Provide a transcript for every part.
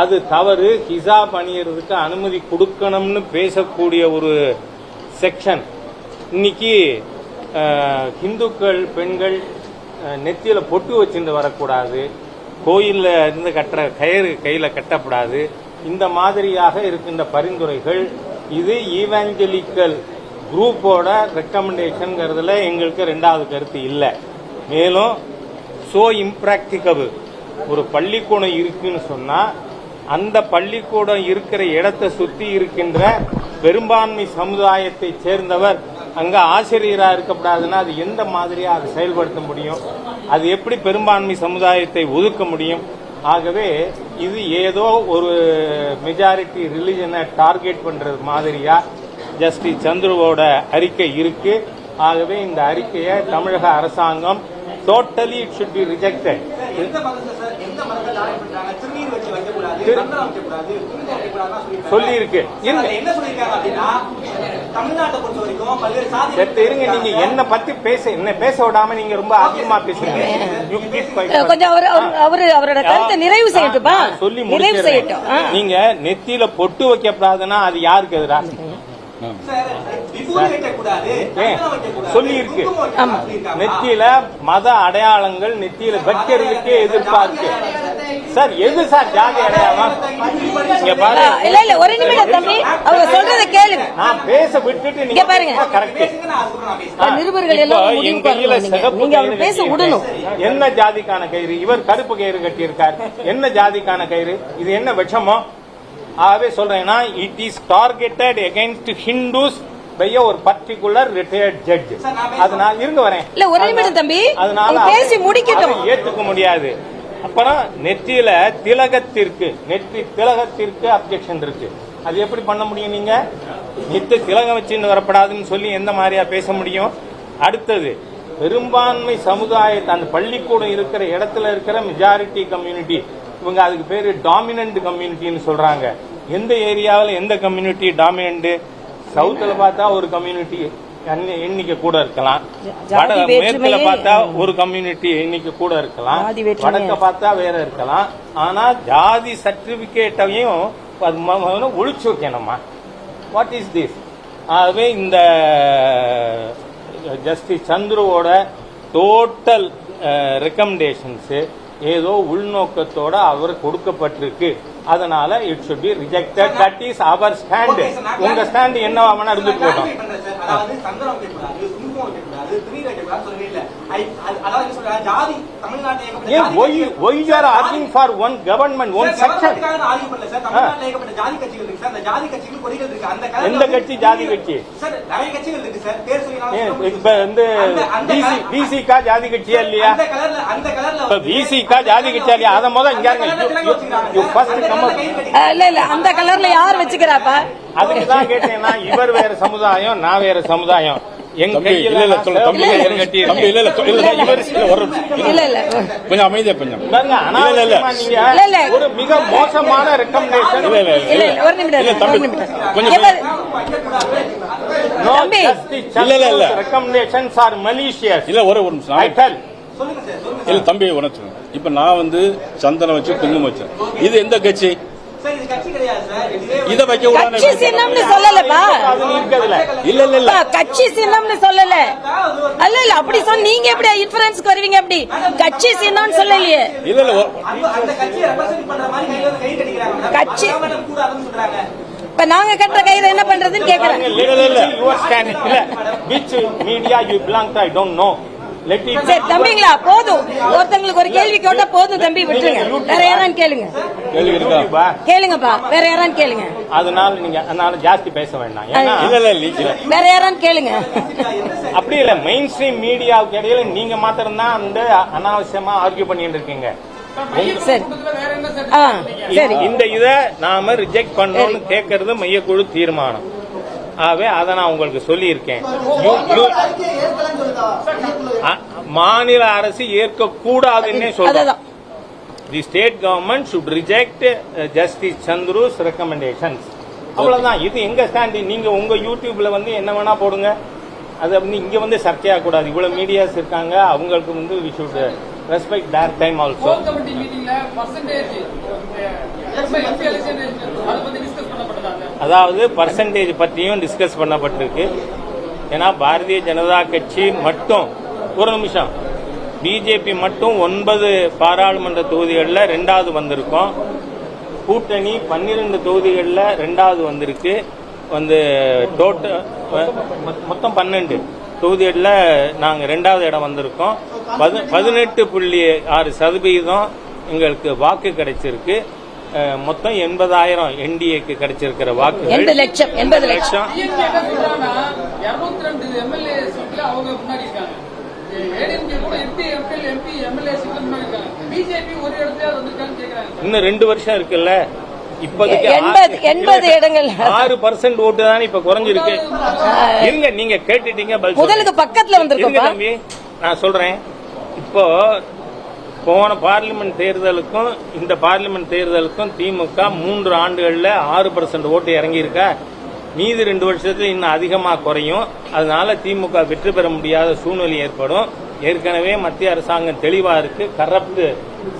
அது தவறு. ஹிசா பணியறதுக்கு அனுமதி கொடுக்கணும்னு பேசக்கூடிய ஒரு செக்ஷன். இன்னைக்கு ஹிந்துக்கள் பெண்கள் நெத்தியில் பொட்டு வச்சுட்டு வரக்கூடாது. கோயிலில் இருந்து கட்டுற கயிறு கையில் கட்டக்கூடாது இந்த மாதிரியாக இருக்கின்ற பரிந்துரைகள். இது ஈவாஞ்சலிக்கல் குரூப்போட ரெக்கமெண்டேஷனுங்கிறதுல எங்களுக்கு ரெண்டாவது கருத்து இல்லை. மேலும் ஸோ இம்ப்ராக்டிகபிள் ஒரு பள்ளிக்கூடம் இருக்குன்னு சொன்னால் அந்த பள்ளிக்கூடம் இருக்கிற இடத்தை சுத்தி இருக்கின்ற பெரும்பான்மை சமுதாயத்தை சேர்ந்தவர் அங்க ஆசிரியராக இருக்கக்கூடாதுன்னா அது எந்த மாதிரியா அதை செயல்படுத்த முடியும்? அது எப்படி பெரும்பான்மை சமுதாயத்தை ஒதுக்க முடியும்? ஆகவே இது ஏதோ ஒரு மெஜாரிட்டி ரிலிஜனை டார்கெட் பண்றது மாதிரியா ஜஸ்டிஸ் சந்துருவோட அறிக்கை இருக்கு. ஆகவே இந்த அறிக்கையை தமிழக அரசாங்கம் totally it should be rejected எந்த மதத்தை சார் எந்த மதத்தை டார்கெட் பண்றாங்க திருநீர் வச்சு வைக்கக்கூடாதுன்னு சொல்லி இருக்கு என்ன சொல்லியிருக்காங்க அப்படின்னா தமிழ்நாட்டை பொறுத்த வரைக்கும் பல்வேறு சாதி சரி இருங்க நீங்க என்ன பத்தி பேச என்ன பேச விடாம நீங்க ரொம்ப அதிகமா பேசுறீங்க. கொஞ்சம் அவர் அவர்- அவரு அவரோட கருத்தை நிறைவு செய்யட்டும்பா நான் சொல்லி நிறைவு முடிச்சிடுறேன். செய்யட்டும். நீங்க நெத்தியில பொட்டு வைக்கப்படாதுன்னா அது யாருக்கு எதிரா? சொல்லி இருக்கு. நெத்தியில மத அடையாளங்கள் நெத்தியில வைக்கிறதுக்கே எதிர்ப்பா இருக்கு சார் எது சார் ஜாதி அடையாளம்? இல்ல இல்ல ஒரு நிமிடம் தம்பி. அவங்க சொல்றத கேளுங்க. நான் பேச விட்டுட்டு நீங்க பாருங்க. கரெக்ட். நிருபர்கள் எல்லாம் வரணும் நீங்க. அவர் பேச விடணும். என்ன ஜாதிக்கான கயிறு? இவர் கருப்பு கயிறு கட்டியிருக்கார். என்ன ஜாதிக்கான கயிறு? இது என்ன விஷமோ? ஆகவே சொல்றேன்னா it is targeted against Hindus by ஒரு பர்டிகுலர் ரிட்டையர்ட் ஜட்ஜ் அதனால இருங்க வரேன். இல்ல, ஒரு நிமிடம் தம்பி. அதனால பேசி முடிக்கட்டும். ஏத்துக்க முடியாது. அப்புறம் நெத்தியில திலகத்திற்கு நெத்தி திலகத்திற்கு அப்ஜெக்ஷன் இருக்கு. அது எப்படி பண்ண முடியும் நீங்க? நெத்தி திலகம் வச்சுன்னு வரப்படாதுன்னு சொல்லி எந்த மாதிரியா பேச முடியும்? அடுத்தது பெரும்பான்மை சமுதாயத்தை அந்த பள்ளிக்கூடம் இருக்கிற இடத்துல இருக்கிற மெஜாரிட்டி கம்யூனிட்டி இவங்க அதுக்கு பேரு டாமினன்ட் கம்யூனிட்டின்னு சொல்றாங்க. எந்த ஏரியாவில் எந்த கம்யூனிட்டி டாமினன்ட் சவுத்துல பார்த்தா ஒரு கம்யூனிட்டி எண்ணிக்கை கூட இருக்கலாம். வட மேற்குல பார்த்தா ஒரு கம்யூனிட்டி எண்ணிக்கை கூட இருக்கலாம். வடக்க பார்த்தா வேற இருக்கலாம். ஆனா ஜாதி சர்டிபிகேட்டையும் அது ஒழிச்சு வைக்கணுமா? வாட் இஸ் திஸ் ஆகவே இந்த ஜஸ்டிஸ் சந்துருவோட டோட்டல் ரெக்கமெண்டேஷன்ஸ் ஏதோ உள்நோக்கத்தோட அவர் கொடுக்கப்பட்டிருக்கு. அதனால it should be rejected. That is our stand உங்க ஸ்டாண்ட் என்னவா இருந்துட்டு போட்டோம் for one government one section கவர்மெண்ட்டுக்காக நான் argue பண்ணல சார். தமிழ்நாட்டில் ஏகப்பட்ட ஜாதி கட்சிகள் இருக்கு சார். அந்த ஜாதி கட்சிகள் கொடிகள் இருக்கு. அந்த கலர்ல எந்த வந்து கட்சி ஜாதி கட்சி? சார், நிறைய கட்சிகள் இருக்கு சார். பேர் சொல்லி இப்ப. வந்து ஜாதி கட்சியா இல்லையா அந்த கலர்ல அந்த கலர்ல இப்ப வந்து- பிசிகா ஜாதி கட்சியா இல்லையா அதை முதல்ல இங்க இல்ல இல்ல அந்த கலர்ல யார் வச்சுக்கிறாப்பா அதுக்கு தான் கேட்டேன்னா இவர் வேற சமுதாயம் நான் வேற சமுதாயம் எங்க கையில இல்ல சொல்ல தம்பி கட்டி தம்பி இல்ல இவர் கொஞ்சம் அமைதியா கொஞ்சம். பாருங்க, இல்ல, இல்ல. அனாவசியமா நீங்க இல்ல, இல்ல. ஒரு மிக மோசமான ரெக்கமெண்டேஷன் இல்ல இல்ல இல்ல. இல்ல ஒரு நிமிடம் இல்ல, இருங்க, தம்பி, ஒரு நிமிடம். கொஞ்சம். தம்பி. இல்ல, இல்ல, இல்ல. ரெக்கமெண்டேஷன்ஸ் ஆர் மலீஷியஸ் இல்ல ஒரு ஒரு நிமிஷம். ஐ டெல் சொல்லுங்க சார் சொல்லுங்க இல்ல தம்பி உணர்த்து இப்ப நான் வந்து சந்தனம் வச்சு குங்குமம் வச்சேன். இது எந்த கட்சி? இது வைக்க கட்சி சின்னம்னு சொல்லலப்பா. இல்ல. இல்ல இல்ல கட்சி சின்னம்னு சொல்லல. அல்ல இல்ல அப்படி சொன்ன நீங்க எப்படி இன்ஃபரன்ஸ்க்கு வருவீங்க அப்படி கட்சி சின்னம்னு சொல்லலையே. இல்ல இல்ல ஒரு- அந்த அந்த கட்சியை ரெப்ரசென்ட் பண்ற மாதிரி கையில வந்து கை கட்டிக்கிறாங்க மேடம். கட்சி- இப்ப நாங்க கட்டுற கயிறு என்ன பண்றதுன்னு கேக்குறேன். இல்ல இல்ல இல்ல. Media you belong I don't know சரி தம்பிங்களா போதும். ஒருத்தங்களுக்கு ஒரு கேள்வி கேட்டா போதும் தம்பி விட்டுருங்க. வேற யாரான்னு கேளுங்க. கேளுங்கப்பா வேற யாரான்னு கேளுங்க. அதனால நீங்க அதனால ஜாஸ்தி பேச வேண்டாம். வேற யாரான்னு கேளுங்க. அப்படி இல்ல மெயின் ஸ்ட்ரீம் மீடியாவுக்கு இடையில நீங்க மாத்திரம் தான் வந்து அனாவசியமா ஆர்கியூ பண்ணிட்டு இருக்கீங்க. இந்த இத நாம ரிஜெக்ட் பண்ணணும்னு கேட்கறது மையக்குழு தீர்மானம். ஆகவே அதை நான் உங்களுக்கு சொல்லியிருக்கேன். மாநில அரசு ஏற்க கூடாதுன்னே சொல்றேன் அதுதான். The state government should reject justice Chandru's recommendations அவ்வளவுதான். இது எங்க ஸ்டாண்ட் நீங்க உங்க யூடியூப்ல வந்து என்ன வேணா போடுங்க. அது வந்து இங்க வந்து சர்ச்சையாக கூடாது இவ்வளவு மீடியாஸ் இருக்காங்க. அவங்களுக்கு வந்து we should respect their time also அதாவது பர்சன்டேஜ் பற்றியும் டிஸ்கஸ் பண்ணப்பட்டிருக்கு. ஏன்னா பாரதிய ஜனதா கட்சி மட்டும் ஒரு நிமிஷம். பிஜேபி மட்டும் ஒன்பது பாராளுமன்ற தொகுதிகளில் ரெண்டாவது வந்திருக்கோம். கூட்டணி பன்னிரெண்டு தொகுதிகளில் ரெண்டாவது வந்திருக்கு. வந்து டோட்டல் மொத்தம் பன்னெண்டு தொகுதிகளில் நாங்கள் ரெண்டாவது இடம் வந்திருக்கோம். பதினெட்டு புள்ளி ஆறு சதவீதம் எங்களுக்கு வாக்கு கிடைச்சிருக்கு. மொத்தம் எண்பதாயிரம் என்டிஏக்கு கிடைச்சிருக்கிற வாக்குகள். எண்பது லட்சம் எண்பது லட்சம். இன்னும் ரெண்டு வருஷம் இருக்குல்ல? இப்போதைக்கு எண்பது இடங்கள். ஆறு பர்சன்ட் ஓட்டு தானே இப்ப குறைஞ்சிருக்கு. இருங்க நீங்க கேட்டுட்டீங்க முதலுக்கு. பக்கத்துல தம்பி நான் சொல்றேன். இப்போ போன பார்லிமெண்ட் தேர்தலுக்கும் இந்த பார்லிமெண்ட் தேர்தலுக்கும் திமுக மூன்று ஆண்டுகளில் ஆறு பர்சன்ட் ஓட்டு இறங்கியிருக்கா? மீதி ரெண்டு வருஷத்துல இன்னும் அதிகமாக குறையும். அதனால திமுக வெற்றி பெற முடியாத சூழ்நிலை ஏற்படும். ஏற்கனவே மத்திய அரசாங்கம் தெளிவா இருக்கு. கரப்ட்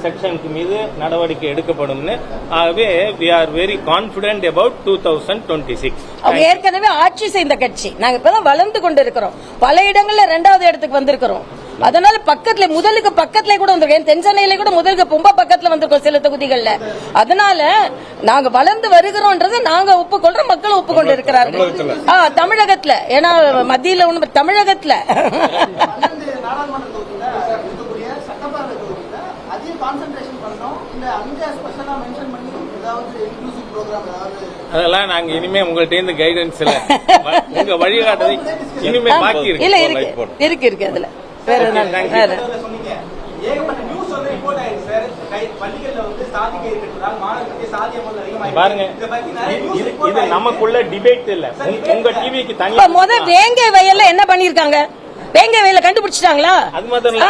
செக்ஷனுக்கு மீது நடவடிக்கை எடுக்கப்படும்னு. ஆகவே we are very confident about two thousand twenty six ஏற்கனவே ஆட்சி செய்த கட்சி. நாங்க இப்பதான் வளர்ந்து கொண்டு இருக்கிறோம் பல இடங்கள்ல ரெண்டாவது இடத்துக்கு வந்திருக்கிறோம். அதனால பக்கத்துல முதலுக்கு பக்கத்துல கூட வந்திருக்கோம். தென் சென்னையில கூட முதலுக்கு ரொம்ப பக்கத்துல வந்திருக்கோம் சில தொகுதிகள்ல. அதனால நாங்க வளர்ந்து வருகிறோம்ன்றதை நாங்க ஒப்புக்கொள்றோம் மக்களும் ஒப்புக்கொண்டு இருக்கிறார்கள் ஆ தமிழகத்துல. ஏன்னா மத்தியில ஒண்ணு தமிழகத்துல. அதெல்லாம் நாங்க இனிமே உங்கள்ட்ட இருந்து கைடன்ஸ் இல்ல. உங்க வழிகாட்டுதை இனிமே பாக்கி இருக்கு. இருக்கு இருக்கு அதுல. வேற. வேற? பாருங்க. நமக்குள்ள டிபேட் இல்ல. உங்க- டிவிக்கு இப்ப தனியா முத வேங்கை வயல்ல என்ன பண்ணிருக்காங்க வேங்கை வயல்ல கண்டுபிடிச்சிட்டாங்களா? அது மாத்திரம் இல்ல,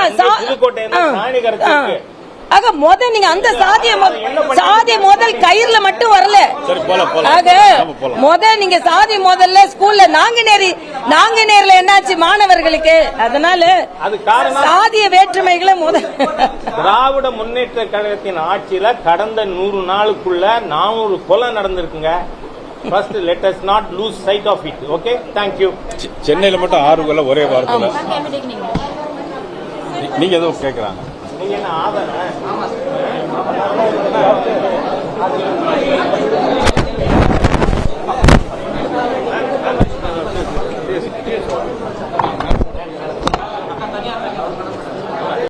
ஆக முத நீங்க அந்த சாதிய சாதி முதல் கயிறுல மட்டும் வரல. சரி, போலாம், போலாம். ஆக. முத நீங்க சாதி முதல்ல ஸ்கூல்ல நாங்குநேரி நாங்குநேர்ல என்னாச்சு மாணவர்களுக்கு? அதனால அது காரணம்? சாதிய வேற்றுமைகளை முத திராவிட முன்னேற்ற கழகத்தின் ஆட்சியில கடந்த நூறு நாளுக்குள்ள நானூறு கொலை நடந்திருக்குங்க. First let us not lose sight of it okay thank you செ- சென்னையில மட்டும் ஆறு கொலை ஒரே வாரத்துல. நீங்க எதுவும் கேக்குறாங்க. நீங்க என்ன ஆதாரம் Thank you.